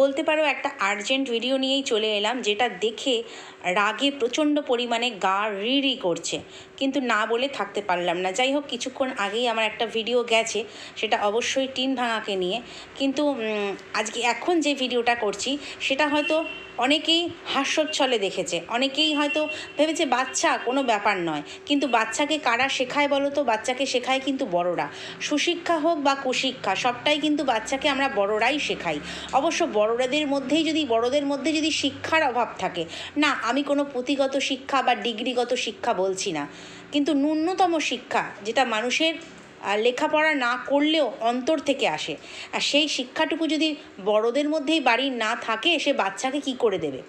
বলতে পারো একটা আর্জেন্ট ভিডিও নিয়েই চলে এলাম, যেটা দেখে রাগে প্রচণ্ড পরিমাণে গা রি করছে। কিন্তু না বলে থাকতে পারলাম না। যাই হোক, কিছুক্ষণ আগেই আমার একটা ভিডিও গেছে, সেটা অবশ্যই টিন ভাঙাকে নিয়ে। কিন্তু আজকে এখন যে ভিডিওটা করছি, সেটা হয়তো অনেকেই হাস্যোচ্ছলে দেখেছে, অনেকেই হয়তো ভেবেছে বাচ্চা কোনো ব্যাপার নয়, কিন্তু বাচ্চাকে কারা শেখায় বলো তো? বাচ্চাকে শেখায় কিন্তু বড়রা। সুশিক্ষা হোক বা কুশিক্ষা, সবটাই কিন্তু বাচ্চাকে আমরা বড়রাই শেখাই। অবশ্য বড়রাদের মধ্যেই যদি, বড়দের মধ্যে যদি শিক্ষার অভাব থাকে, না, আমি কোনো পুঁথিগত শিক্ষা বা ডিগ্রিগত শিক্ষা বলছি না। কিন্তু ন্যূনতম শিক্ষা, যেটা মানুষের লেখাপড়া না করলেও অন্তর থেকে আসে। আর সেই শিক্ষাটুকু যদি বড়দের মধ্যেই বাড়ির না থাকে, সে বাচ্চাকে কি করে দেবে?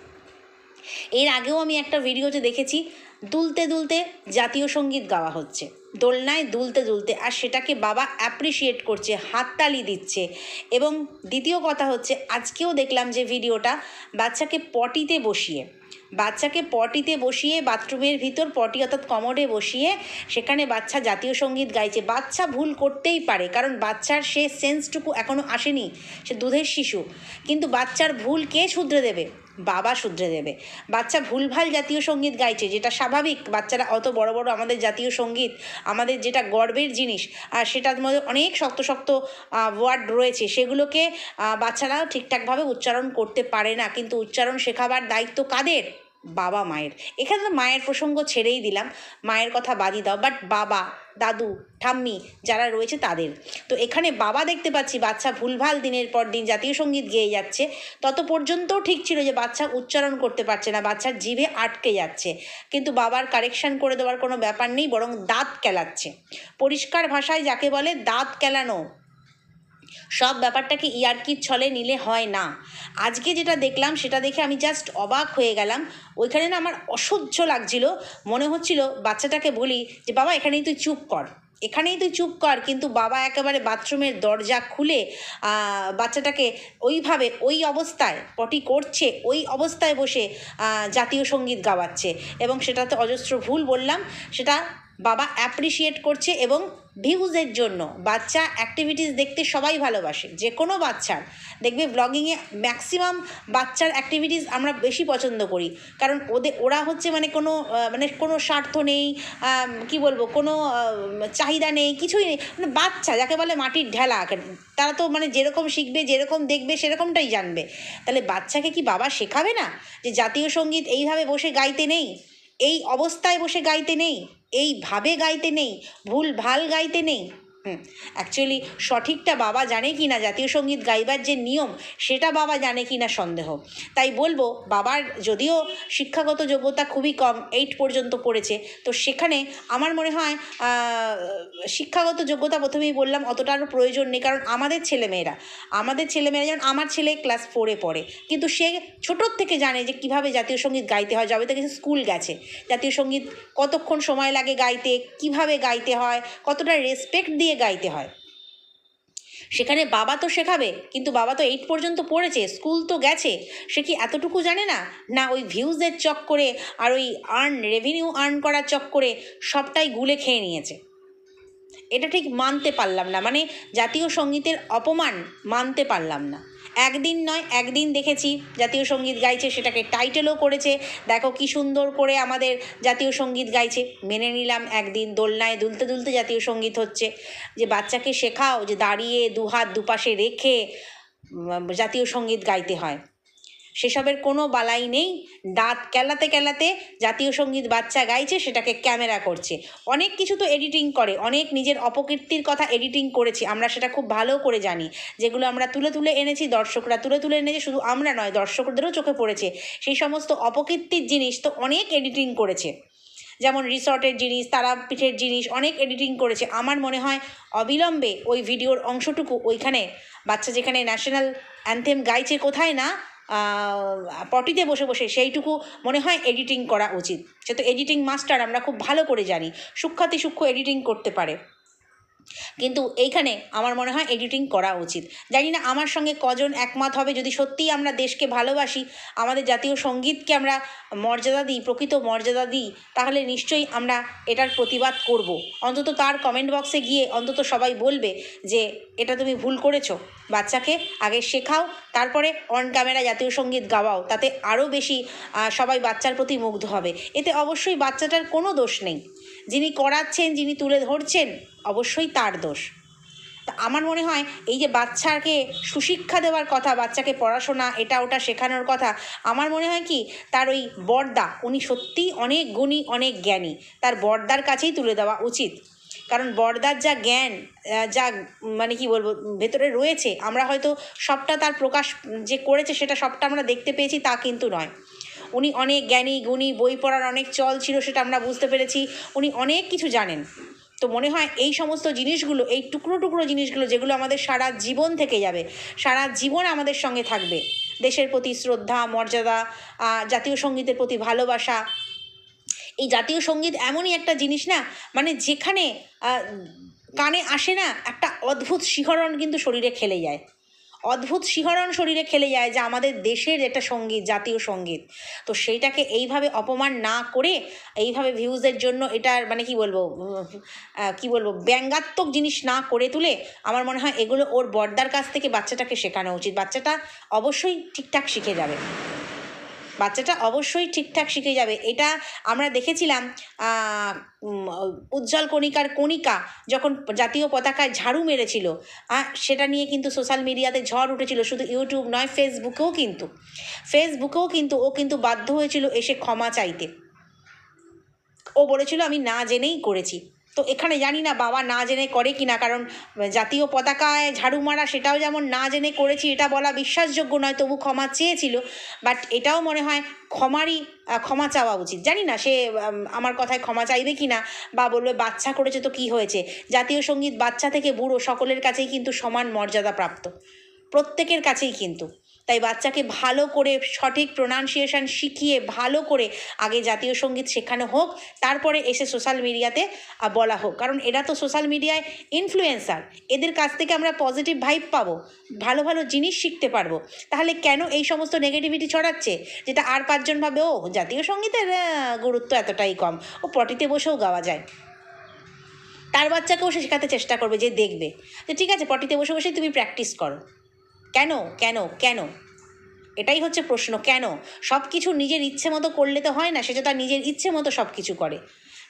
এর আগেও আমি একটা ভিডিওতে দেখেছি, দুলতে দুলতে জাতীয় সংগীত গাওয়া হচ্ছে। দোলনায় দুলতে দুলতে আর সেটাকে বাবা অ্যাপ্রিসিয়েট করছে, হাততালি দিচ্ছে। এবং দ্বিতীয় কথা হচ্ছে, আজকেও দেখলাম যে ভিডিওটা বাচ্চাকে পটিতে বসিয়ে, বাচ্চাকে পটিতে বসিয়ে বাথরুমের ভিতর পটি অর্থাৎ কমোডে বসিয়ে সেখানে বাচ্চা জাতীয় সংগীত গাইছে। বাচ্চা ভুল করতেই পারে, কারণ বাচ্চার সে সেন্সটুকু এখনও আসেনি, সে দুধের শিশু। কিন্তু বাচ্চার ভুল কে শুধরে দেবে? বাবা শুধরে দেবে। বাচ্চা ভুলভাল জাতীয় সংগীত গাইছে, যেটা স্বাভাবিক। বাচ্চারা অত বড় বড় আমাদের জাতীয় সংগীত, আমাদের যেটা গর্বের জিনিস, আর সেটার মধ্যে অনেক শক্ত শক্ত ওয়ার্ড রয়েছে। সেগুলোকে বাচ্চারা ঠিকঠাকভাবে উচ্চারণ করতে পারে না। কিন্তু উচ্চারণ শেখাবার দায়িত্ব কাদের? বাবা মায়ের। এখানে তো মায়ের প্রসঙ্গ ছেড়েই দিলাম, মায়ের কথা বাদই দাও বাট বাবা, দাদু, ঠাম্মি যারা রয়েছে তাদের। তো এখানে বাবা দেখতে পাচ্ছি, বাচ্চা ভুলভাল দিনের পর দিন জাতীয় সংগীত গেয়ে যাচ্ছে। তত পর্যন্তও ঠিক ছিল যে বাচ্চা উচ্চারণ করতে পারছে না, বাচ্চার জিভে আটকে যাচ্ছে। কিন্তু বাবার কারেকশন করে দেওয়ার কোনো ব্যাপার নেই, বরং দাঁত কেলাচ্ছে। পরিষ্কার ভাষায় যাকে বলে দাঁত কেলানো। সব ব্যাপারটাকে ইয়ার্কির ছলে নিলে হয় না। আজকে যেটা দেখলাম, সেটা দেখে আমি জাস্ট অবাক হয়ে গেলাম। ওইখানে না আমার অসহ্য লাগছিল। মনে হচ্ছিল, বাচ্চাটাকে বলি যে, বাবা, এখানেই তুই চুপ কর। এখানেই তুই চুপ কর, কিন্তু বাবা একেবারে বাথরুমের দরজা খুলে বাচ্চাটাকে ওইভাবে ওই অবস্থায় পটি করছে, ওই অবস্থায় বসে জাতীয় সংগীত গাওয়াচ্ছে। এবং সেটাতে অজস্র ভুল বললাম, সেটা বাবা অ্যাপ্রিসিয়েট করছে এবং ভিউজের জন্য বাচ্চা অ্যাক্টিভিটিস দেখতে সবাই ভালোবাসে। যে কোনো বাচ্চার। দেখবে ব্লগিংয়ে ম্যাক্সিমাম বাচ্চার অ্যাক্টিভিটিস আমরা বেশি পছন্দ করি। কারণ ওদের ওরা হচ্ছে মানে কোনো মানে কোনো স্বার্থ নেই কি বলব, কোনো চাহিদা নেই, কিছুই নেই। মানে বাচ্চা যাকে বলে মাটির ঢেলা তারা তো মানে যেরকম শিখবে, যেরকম দেখবে, সেরকমটাই জানবে। তাহলে বাচ্চাকে কি বাবা শেখাবে না? যে জাতীয় সংগীত এইভাবে বসে গাইতে নেই? এই অবস্থায় বসে গাইতে নেই? এইভাবে গাইতে নেই ভুল ভালো গাইতে নেই। অ্যাকচুয়ালি সঠিকটা বাবা জানে কি না জাতীয় সংগীত গাইবার যে নিয়ম, সেটা বাবা জানে কি না সন্দেহ। তাই বলব, বাবার যদিও শিক্ষাগত যোগ্যতা খুবই কম এইট পর্যন্ত পড়েছে, তো সেখানে আমার মনে হয় শিক্ষাগত যোগ্যতা প্রথমেই বললাম অতটারও প্রয়োজন নেই, কারণ আমাদের ছেলেমেয়েরা আমাদের ছেলেমেয়েরা যেমন আমার ছেলে ক্লাস ফোরে পড়ে, কিন্তু সে ছোটোর থেকে জানে যে কীভাবে জাতীয় সংগীত গাইতে হয়, যবে থেকে স্কুল গেছে। জাতীয় সংগীত কতক্ষণ সময় লাগে গাইতে, কীভাবে গাইতে হয়, কতটা রেসপেক্ট দিয়ে গাইতে হয়। সেখানে বাবা তো শেখাবে, কিন্তু বাবা তো এইট পর্যন্ত পড়েছে, স্কুল তো গেছে, সে কি এতটুকু জানে না? না, ওই ভিউজের চক করে আর ওই আর্ন রেভিনিউ আর্ন করার চক করে সবটাই গুলে খেয়ে নিয়েছে। এটা ঠিক মানতে পারলাম না মানে জাতীয় সঙ্গীতের অপমান মানতে পারলাম না। একদিন নয়, একদিন দেখেছি জাতীয় সংগীত গাইছে, সেটাকে টাইটেলও করেছে। দেখো কি সুন্দর করে আমাদের জাতীয় সংগীত গাইছে। মেনে নিলাম একদিন দোলনায় দুলতে দুলতে জাতীয় সংগীত হচ্ছে। যে বাচ্চাকে শেখাও যে দাঁড়িয়ে দুহাত দুপাশে রেখে জাতীয় সংগীত গাইতে হয়। সেসবের কোনো বালাই নেই। দাঁত কেলাতে কেলাতে জাতীয় সংগীত বাচ্চা গাইছে, সেটাকে ক্যামেরা করছে। অনেক কিছু তো এডিটিং করে, অনেক নিজের অপকীর্তির কথা এডিটিং করেছি, আমরা সেটা খুব ভালো করে জানি। যেগুলো আমরা তুলে তুলে এনেছি, দর্শকরা তুলে তুলে এনেছে, শুধু আমরা নয়, দর্শকদেরও চোখে পড়েছে। সেই সমস্ত অপকীর্তির জিনিস তো অনেক এডিটিং করেছে। যেমন রিসর্টের জিনিস, তারাপীঠের জিনিস, অনেক এডিটিং করেছে। আমার মনে হয় অবিলম্বে ওই ভিডিওর অংশটুকু ওইখানে বাচ্চা যেখানে ন্যাশনাল অ্যান্থেম গাইছে কোথায় না পটিতে বসে বসে সেইটুকু মনে হয় এডিটিং করা উচিত। সে তো এডিটিং মাস্টার আমরা খুব ভালো করে জানি, সূক্ষাতি সূক্ষ্ম এডিটিং করতে পারে। কিন্তু এইখানে আমার মনে হয় এডিটিং করা উচিত। জানি না আমার সঙ্গে কজন একমত হবে, যদি সত্যিই আমরা দেশকে ভালোবাসি, আমাদের জাতীয় সঙ্গীতকে আমরা মর্যাদা দিই, প্রকৃত মর্যাদা দিই, তাহলে নিশ্চয়ই আমরা এটার প্রতিবাদ করব। অন্তত তার কমেন্ট বক্সে গিয়ে অন্তত সবাই বলবে যে, এটা তুমি ভুল করেছ, বাচ্চাকে আগে শেখাও, তারপরে অন ক্যামেরা জাতীয় সংগীত গাওয়াও, তাতে আরও বেশি সবাই বাচ্চার প্রতি মুগ্ধ হবে। এতে অবশ্যই বাচ্চাটার কোনো দোষ নেই। যিনি করাচ্ছেন, যিনি তুলে ধরছেন, অবশ্যই তার দোষ। তা আমার মনে হয় এই যে বাচ্চাকে সুশিক্ষা দেওয়ার কথা, বাচ্চাকে পড়াশোনা, এটা ওটা শেখানোর কথা, আমার মনে হয় কি, তার ওই বর্দা, উনি সত্যিই অনেক গুণী, অনেক জ্ঞানী। তার বর্দার কাছেই তুলে দেওয়া উচিত। কারণ বর্দার যা জ্ঞান যা মানে কি বলব, ভেতরে রয়েছে, আমরা হয়তো সবটা তার প্রকাশ যে করেছে, সেটা সবটা আমরা দেখতে পেয়েছি, তা কিন্তু নয়। উনি অনেক জ্ঞানী, গুণী, বই পড়ার অনেক চল ছিল সেটা আমরা বুঝতে পেরেছি। উনি অনেক কিছু জানেন। তো মনে হয় এই সমস্ত জিনিসগুলো, এই টুকরো টুকরো জিনিসগুলো যেগুলো আমাদের সারা জীবন থেকে যাবে, সারা জীবন আমাদের সঙ্গে থাকবে, দেশের প্রতি শ্রদ্ধা, মর্যাদা জাতীয় সঙ্গীতের প্রতি ভালোবাসা, এই জাতীয় সংগীত এমনই একটা জিনিস না মানে যেখানে কানে আসে না, একটা অদ্ভুত শিহরণ কিন্তু শরীরে খেলে যায়। অদ্ভুত শিহরণ শরীরে খেলে যায়, যে আমাদের দেশের একটা সংগীত, জাতীয় সংগীত। তো সেইটাকে এইভাবে অপমান না করে, এইভাবে ভিউজের জন্য এটার মানে কি বলব কি বলব, ব্যঙ্গাত্মক জিনিস না করে তুলে আমার মনে হয় এগুলো ওর বর্দার কাছ থেকে বাচ্চাটাকে শেখানো উচিত। বাচ্চাটা অবশ্যই ঠিকঠাক শিখে যাবে। বাচ্চাটা অবশ্যই ঠিকঠাক শিখে যাবে। এটা আমরা দেখেছিলাম উজ্জ্বল কণিকার কণিকা যখন জাতীয় পতাকায় ঝাড়ু মেরেছিল সেটা নিয়ে কিন্তু সোশ্যাল মিডিয়াতে ঝড় উঠেছিল। শুধু ইউটিউব নয় ফেসবুকেও কিন্তু। ফেসবুকেও কিন্তু, ও কিন্তু বাধ্য হয়েছিল এসে ক্ষমা চাইতে। ও বলেছিল, আমি না জেনেই করেছি। তো এখানে জানি না বাবা না জেনে করে কি না, কারণ জাতীয় পতাকায় ঝাড়ু মারা সেটাও যেমন না জেনে করেছি, এটা বলা বিশ্বাসযোগ্য নয়, তবু ক্ষমা চেয়েছিল। বাট এটাও মনে হয় ক্ষমারই ক্ষমা চাওয়া উচিত। জানি না সে আমার কথায় ক্ষমা চাইবে কি না, বা বলবে, বাচ্চা করেছে তো কি হয়েছে? জাতীয় সংগীত বাচ্চা থেকে বুড়ো, সকলের কাছেই কিন্তু সমান মর্যাদা প্রাপ্ত প্রত্যেকের কাছেই কিন্তু। তাই বাচ্চাকে ভালো করে সঠিক প্রোনাউন্সিয়েশন শিখিয়ে ভালো করে আগে জাতীয় সংগীত শেখানো হোক, তারপরে এসে সোশ্যাল মিডিয়াতে বলা হোক। কারণ এরা তো সোশ্যাল মিডিয়ায় ইনফ্লুয়েন্সার এদের কাছ থেকে আমরা পজিটিভ ভাইব পাবো, ভালো ভালো জিনিস শিখতে পারব। তাহলে কেন এই সমস্ত নেগেটিভিটি ছড়াচ্ছে? যেটা আর পাঁচজন ভাবে, ও, জাতীয় সঙ্গীতের গুরুত্ব এতটাই কম। ও পটিতে বসেও গাওয়া যায়। তার বাচ্চাকেও সে শেখাতে চেষ্টা করবে যে দেখবে। যে ঠিক আছে, পটিতে বসে বসেই তুমি প্র্যাকটিস করো। কেন কেন কেন? এটাই হচ্ছে প্রশ্ন, কেন? সব কিছু নিজের ইচ্ছে মতো করলে তো হয় না, সে তার নিজের ইচ্ছে মতো সব কিছু করে।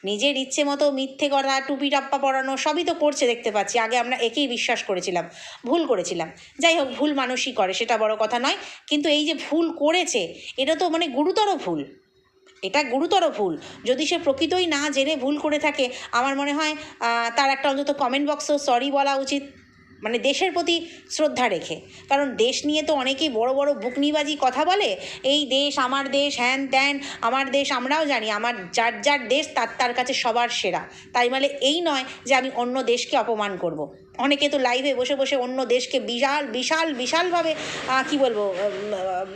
নিজের ইচ্ছে মতো মিথ্যে কথা, টুপি টাপ্পা পরানো, সবই তো করছে দেখতে পাচ্ছি। আগে আমরা একেই বিশ্বাস করেছিলাম, ভুল করেছিলাম। যাই হোক, ভুল মানুষই করে, সেটা বড় কথা নয়। কিন্তু এই যে ভুল করেছে, এটা তো মানে গুরুতর ভুল। এটা গুরুতর ভুল। যদি সে প্রকৃতই না জেনে ভুল করে থাকে, আমার মনে হয় তার একটা অন্তত কমেন্ট বক্সেও সরি বলা উচিত। মানে দেশের প্রতি শ্রদ্ধা রেখে। কারণ দেশ নিয়ে তো অনেকেই বড় বড় বুকনিবাজি কথা বলে, এই দেশ আমার দেশ, হ্যান ত্যান, আমার দেশ, আমরাও জানি, আমার যার যার দেশ, তার তার কাছে সবার সেরা। তাই মানে এই নয় যে আমি অন্য দেশকে অপমান করব। অনেকে তো লাইভে বসে বসে অন্য দেশকে বিশাল বিশাল, বিশালভাবে কি বলব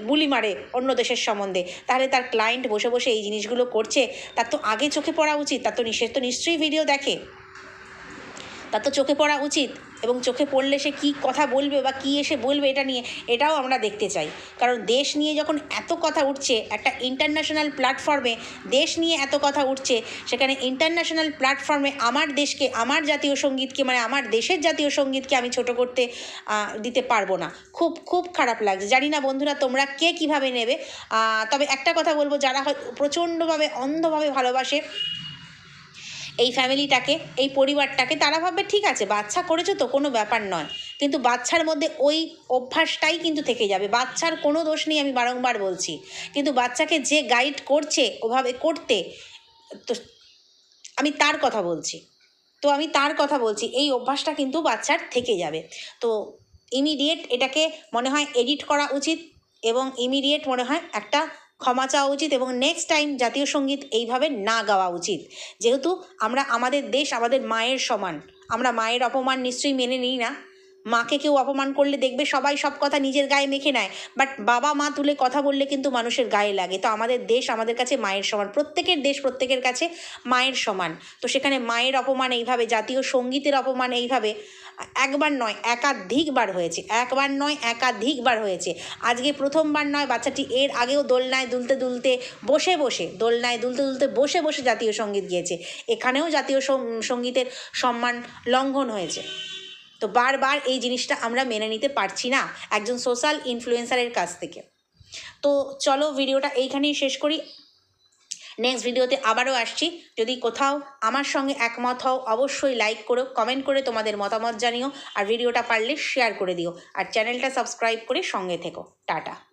বুলি মারে অন্য দেশের সম্বন্ধে। তাহলে তার ক্লায়েন্ট বসে বসে এই জিনিসগুলো করছে, তার তো আগে চোখে পড়া উচিত, তার তো নিষেধ তো নিশ্চয়ই ভিডিও দেখে। তার তো চোখে পড়া উচিত। এবং চোখে পড়লে সে কী কথা বলবে বা কী এসে বলবে এটা নিয়ে, এটাও আমরা দেখতে চাই। কারণ দেশ নিয়ে যখন এত কথা উঠছে, একটা ইন্টারন্যাশনাল প্ল্যাটফর্মে দেশ নিয়ে এত কথা উঠছে, সেখানে ইন্টারন্যাশনাল প্ল্যাটফর্মে আমার দেশকে, আমার জাতীয় সঙ্গীতকে মানে আমার দেশের জাতীয় সঙ্গীতকে আমি ছোট করতে দিতে পারব না। খুব খুব খারাপ লাগছে। জানি না বন্ধুরা তোমরা কে কীভাবে নেবে। তবে একটা কথা বলব, যারা প্রচণ্ডভাবে, অন্ধভাবে ভালোবাসে এই ফ্যামিলিটাকে, এই পরিবারটাকে, তারা ভাববে, ঠিক আছে, বাচ্চা করেছ তো, কোনো ব্যাপার নয়। কিন্তু বাচ্চার মধ্যে ওই অভ্যাসটাই কিন্তু থেকে যাবে। বাচ্চার কোনো দোষ নেই, আমি বারংবার বলছি। কিন্তু বাচ্চাকে যে গাইড করছে, ওভাবে করতে, তো আমি তার কথা বলছি। তো আমি তার কথা বলছি, এই অভ্যাসটা কিন্তু বাচ্চার থেকে যাবে। তো ইমিডিয়েট এটাকে মনে হয় এডিট করা উচিত এবং ইমিডিয়েট মনে হয় একটা ক্ষমা চাওয়া উচিত এবং নেক্সট টাইম জাতীয় সংগীত এইভাবে না গাওয়া উচিত। যেহেতু আমরা আমাদের দেশ আমাদের মায়ের সমান। আমরা মায়ের অপমান নিশ্চয়ই মেনে নিই না। মাকে কেউ অপমান করলে দেখবে সবাই সব কথা নিজের গায়ে মেখে নেয়। বাট বাবা মা তুলে কথা বললে কিন্তু মানুষের গায়ে লাগে। তো আমাদের দেশ আমাদের কাছে মায়ের সমান। প্রত্যেকের দেশ প্রত্যেকের কাছে মায়ের সমান। তো সেখানে মায়ের অপমান এইভাবে, জাতীয় সঙ্গীতের অপমান এইভাবে, একবার নয়, একাধিকবার হয়েছে। একবার নয়, একাধিকবার হয়েছে। আজকে প্রথমবার নয়, বাচ্চাটি এর আগেও দোলনায় দুলতে দুলতে বসে বসে, দোলনায় দুলতে দুলতে বসে বসে জাতীয় সংগীত গিয়েছে। এখানেও জাতীয় সঙ্গীতের সম্মান লঙ্ঘন হয়েছে। তো বারবার এই জিনিসটা আমরা মেনে নিতে পারছি না একজন সোশ্যাল ইনফ্লুয়েন্সারের কাছ থেকে। তো চলো ভিডিওটা এইখানেই শেষ করি। নেক্সট ভিডিওতে আবারও আসছি। যদি কোথাও আমার সঙ্গে একমত হও, অবশ্যই লাইক করো কমেন্ট করে তোমাদের মতামত জানিও, আর ভিডিওটা পারলে শেয়ার করে দিও। আর চ্যানেলটা সাবস্ক্রাইব করে সঙ্গে থেকো। টাটা।